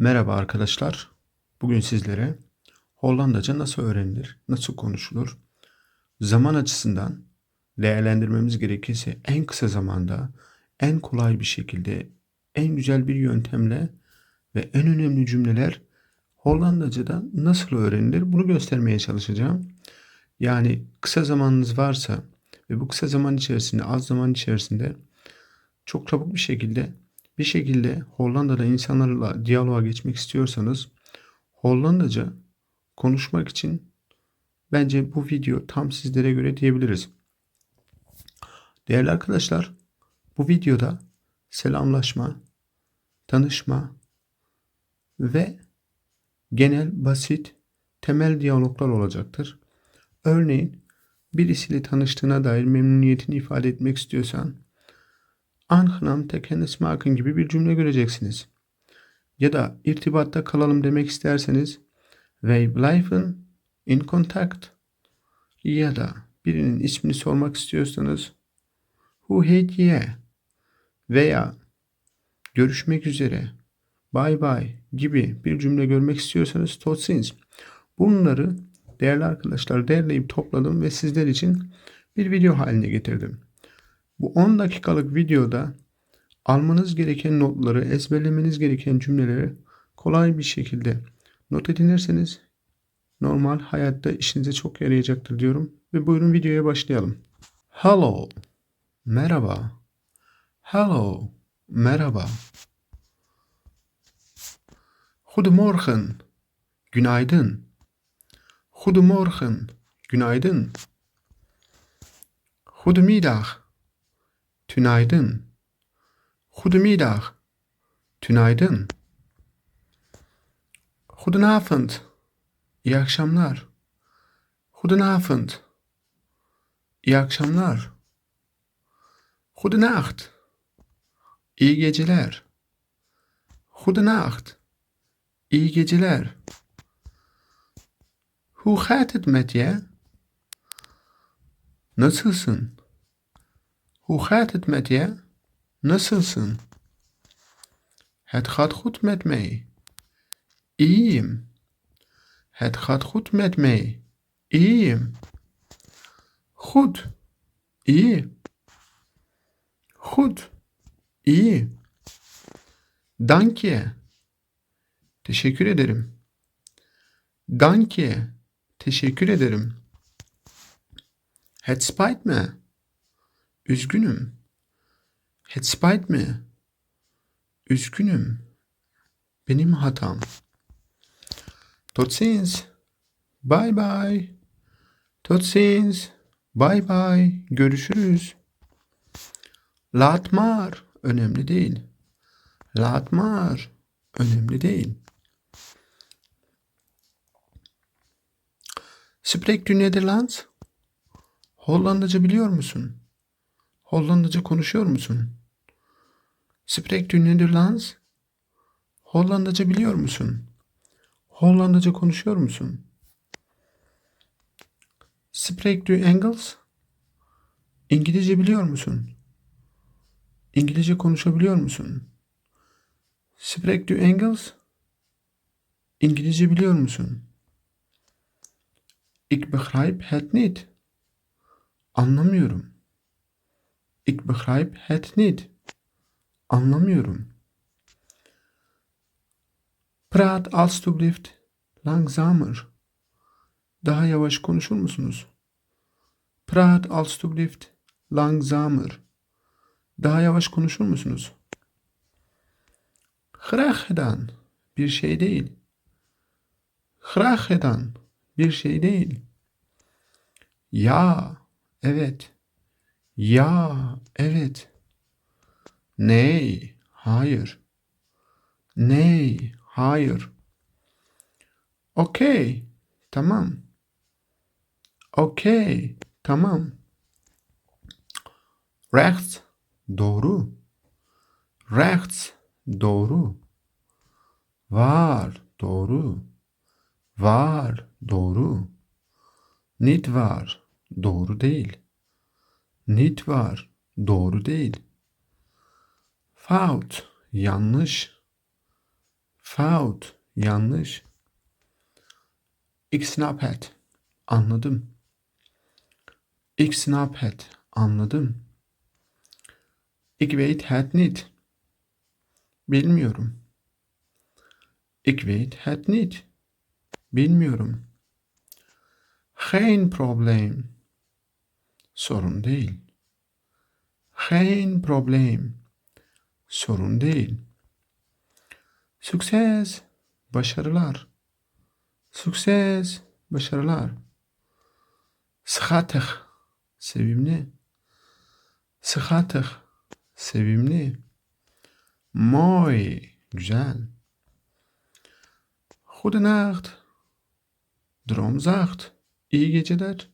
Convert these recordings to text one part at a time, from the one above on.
Merhaba arkadaşlar. Bugün sizlere Hollandaca nasıl öğrenilir, nasıl konuşulur, zaman açısından değerlendirmemiz gerekirse en kısa zamanda, en kolay bir şekilde, en güzel bir yöntemle ve en önemli cümleler Hollandaca'da nasıl öğrenilir bunu göstermeye çalışacağım. Yani kısa zamanınız varsa ve bu kısa zaman içerisinde, az zaman içerisinde çok çabuk bir şekilde bir şekilde Hollanda'da insanlarla diyaloğa geçmek istiyorsanız Hollandaca konuşmak için bence bu video tam sizlere göre diyebiliriz. Değerli arkadaşlar, bu videoda selamlaşma, tanışma ve genel basit temel diyaloglar olacaktır. Örneğin birisiyle tanıştığına dair memnuniyetini ifade etmek istiyorsan Aangenaam te kennis maken gibi bir cümle göreceksiniz. Ya da irtibatta kalalım demek isterseniz wij blijven in contact. Ya da birinin ismini sormak istiyorsanız heet je? Veya görüşmek üzere, bye bye gibi bir cümle görmek istiyorsanız tot ziens. Bunları değerli arkadaşlar derleyip topladım ve sizler için bir video haline getirdim. Bu 10 dakikalık videoda almanız gereken notları, ezberlemeniz gereken cümleleri kolay bir şekilde not edinirseniz normal hayatta işinize çok yarayacaktır diyorum. Ve buyurun videoya başlayalım. Hello, merhaba. Hello, merhaba. Goedemorgen, günaydın. Goedemorgen, günaydın. Goedemiddag, tünaydın. Goedemiddag, tünaydın. Goedenavond, iyi akşamlar. Goedenavond, iyi akşamlar. Goedenacht, iyi geceler. Goedenacht, iyi geceler. Hoe gaat het met je? Nasılsın? Hoe gaat het met je? Nasılsın? Het gaat goed met mij. İyiyim. Het gaat goed met mij. İyiyim. Goed. İyi. Goed. İyi. Dank je. Teşekkür ederim. Dank je. Teşekkür ederim. Het spijt me. Üzgünüm. Het spijt me. Üzgünüm. Benim hatam. Tot ziens. Bye bye. Tot ziens. Bye bye. Görüşürüz. Laat maar. Önemli değil. Laat maar. Önemli değil. Spreekt u Nederlands? Hollandaca biliyor musun? Hollandaca konuşuyor musun? Spreekt u Nederlands? Hollandaca biliyor musun? Hollandaca konuşuyor musun? Spreekt u Engels? İngilizce biliyor musun? İngilizce konuşabiliyor musun? Spreekt u Engels? İngilizce biliyor musun? Ik begrijp het niet. Anlamıyorum. Ik begrijp het niet. Anlamıyorum. Praat alstublieft langzamer. Daha yavaş konuşur musunuz? Praat alstublieft langzamer. Daha yavaş konuşur musunuz? Graag gedaan. Bir şey değil. Graag gedaan. Bir şey değil. Ya, evet. Ya, evet. Ney, hayır. Ney, hayır. Okey, tamam. Okey, tamam. Rechts, doğru. Rechts, doğru. Var, doğru. Var, doğru. Niet var, doğru değil. Niet var, doğru değil. Fout, yanlış. Fout. Yanlış. Ik snap het. Anladım. Ik snap het. Anladım. Ik weet het niet. Bilmiyorum. Ik weet het niet. Bilmiyorum. Geen probleem. Sorun değil. Geen probleem. Sorun değil. Sukses. Başarılar. Sukses. Başarılar. Schattig. Sevimli. Schattig. Sevimli. Mooi. Güzel. Goedenacht. Droomzacht. İyi geceler.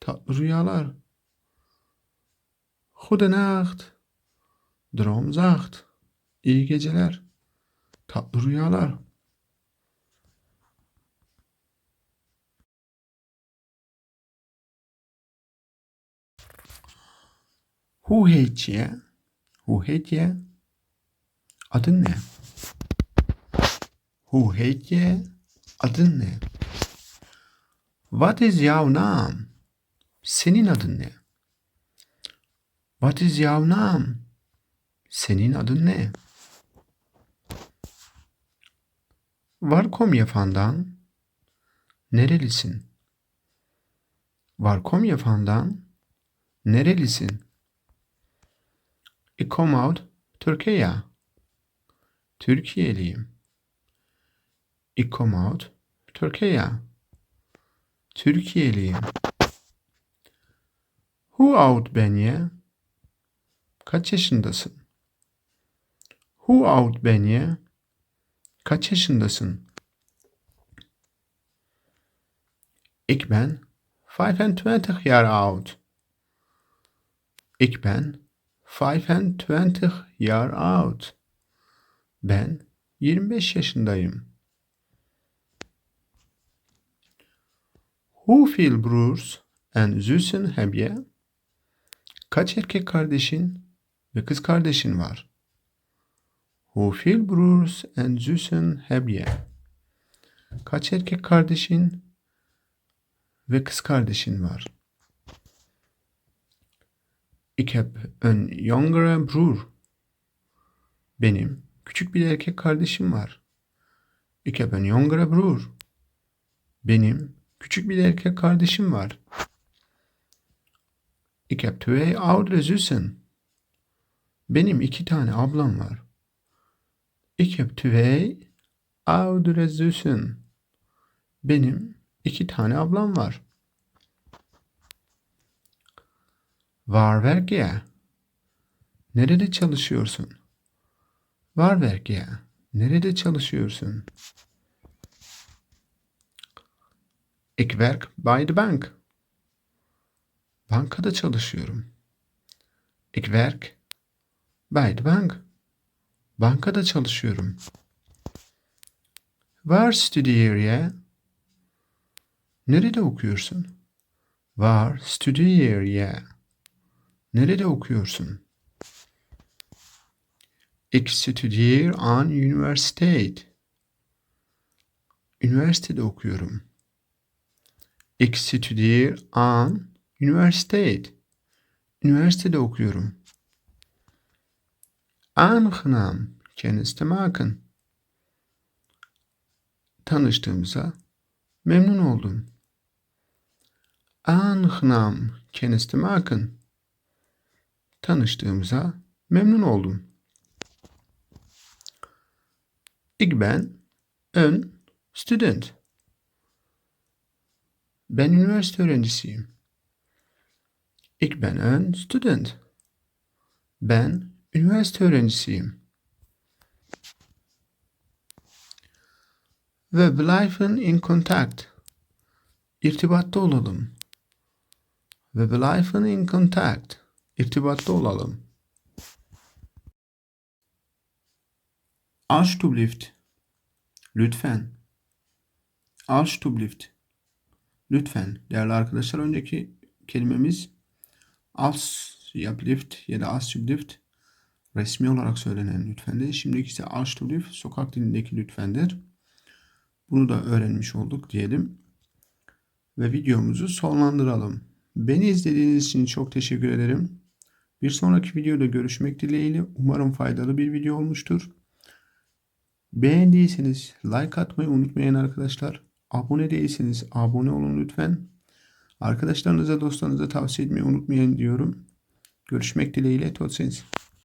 Tatlı rüyalar. Goedenacht. Droomzacht. İyi geceler. Tatlı rüyalar. Heet je? Adın ne? Je? Adın ne? What is jouw naam? Senin adın ne? What is jouw naam? Senin adın ne? Waar kom je vandaan? Nerelisin? Waar kom je vandaan? Nerelisin? Ik kom uit Turkije. Türkiye'liyim. Ik kom uit Turkije. Türkiye'liyim. Hoe oud ben je? Kaç yaşındasın? Hoe oud ben je? Kaç yaşındasın? Ik ben 25 jaar oud. Ik ben 25 jaar oud. Ben 25 yaşındayım. Hoeveel broers en zussen heb je? Kaç erkek kardeşin ve kız kardeşin var? Hoeveel broers en zussen heb je? Kaç erkek kardeşin ve kız kardeşin var? Ik heb een jongere broer. Benim küçük bir erkek kardeşim var. Ik heb een jongere broer. Benim küçük bir erkek kardeşim var. Ik heb twee oudere zussen. Benim iki tane ablam var. Ik heb twee oudere zussen. Benim iki tane ablam var. Werk je? Nerede çalışıyorsun? Werk je? Nerede çalışıyorsun? Ik werk bij de bank. Bankada çalışıyorum. Ik werk bank. Bankada çalışıyorum. Waar studeer je? Nerede okuyorsun? Waar studeer je? Nerede okuyorsun? Ik studeer aan universiteit. Üniversitede okuyorum. Ik studeer aan universiteit. Üniversitede okuyorum. Aangenaam kennis te maken. Tanıştığımıza memnun oldum. Aangenaam kennis te maken. Tanıştığımıza memnun oldum. Ik ben een student. Ben üniversite öğrencisiyim. Ik ben een student. Ben üniversite öğrencisiyim. We blijven in contact. İrtibatta olalım. We blijven in contact. İrtibatta olalım. Alsjeblieft. Lütfen. Alsjeblieft. Lütfen. Değerli arkadaşlar önceki kelimemiz alsjeblieft ya da alsjeblieft. Resmi olarak söylenen lütfendir. Şimdiki ise Aştulif sokak dilindeki lütfendir. Bunu da öğrenmiş olduk diyelim. Ve videomuzu sonlandıralım. Beni izlediğiniz için çok teşekkür ederim. Bir sonraki videoda görüşmek dileğiyle umarım faydalı bir video olmuştur. Beğendiyseniz like atmayı unutmayın arkadaşlar. Abone değilseniz abone olun lütfen. Arkadaşlarınıza dostlarınıza tavsiye etmeyi unutmayın diyorum. Görüşmek dileğiyle. Tot sensin.